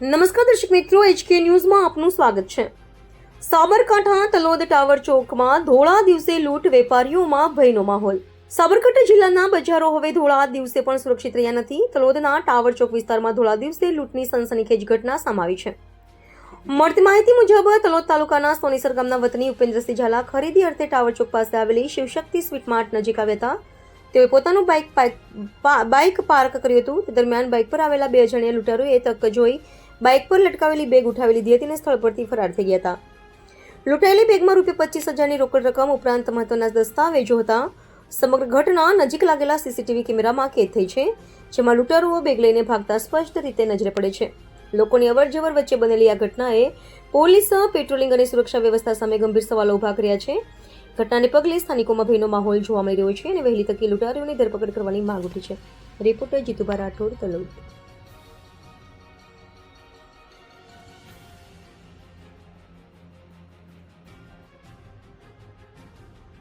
નમસ્કાર દર્શક મિત્રો એચકે ન્યૂઝમાં આપનું સ્વાગત છે. સાબરકાંઠા તલોદ ટાવર ચોકમાં ધોળા દિવસે લૂંટ વેપારીઓમાં ભયનો માહોલ. સાબરકાંઠા જિલ્લાના બજારો હવે ધોળા દિવસે પણ સુરક્ષિત રહ્યા નથી. તલોદના ટાવર ચોક વિસ્તારમાં ધોળા દિવસે લૂંટની સનસનીખેજ ઘટના સમાવી છે. મળતી માહિતી મુજબ, તલોદ તાલુકાના સોનીસર ગામના વતની ઉપેન્દ્રસિંહ ઝાલા ખરીદી અર્થે ટાવર ચોક પાસે આવેલી શિવશક્તિ સ્વીટ માર્ટ નજીક આવ્યા હતા. તેઓએ પોતાનું બાઇક બાઇક પાર્ક કર્યું હતું. તે દરમિયાન બાઇક પર આવેલા બે જણીય લૂંટારોએ તક જોઈ બાઇક પર લટકાવેલી બેગ ઉઠાવી લીધી હતી અને સ્થળ પરથી ફરાર થઈ ગયા હતા. લૂંટાયેલી બેગમાં રૂપિયા પચીસ હજારની રોકડ રકમ ઉપરાંત મહત્વના દસ્તાવેજો હતા. સમગ્ર ઘટના નજીક લાગેલા સીસીટીવી કેમેરામાં કેદ થઈ છે, જેમાં લૂંટારુઓ બેગ લઈને ભાગતા સ્પષ્ટ રીતે નજરે પડે છે. લોકોની અવરજવર વચ્ચે બનેલી આ ઘટનાએ પોલીસ, પેટ્રોલિંગ અને સુરક્ષા વ્યવસ્થા સામે ગંભીર સવાલો ઊભા કર્યા છે. ઘટનાને પગલે સ્થાનિકોમાં ભયનો માહોલ જોવા મળી રહ્યો છે અને વહેલી તકે લૂંટારીઓની ધરપકડ કરવાની માંગ ઉઠી છે. રિપોર્ટર જીતુભા રાઠોડ, તલોદ.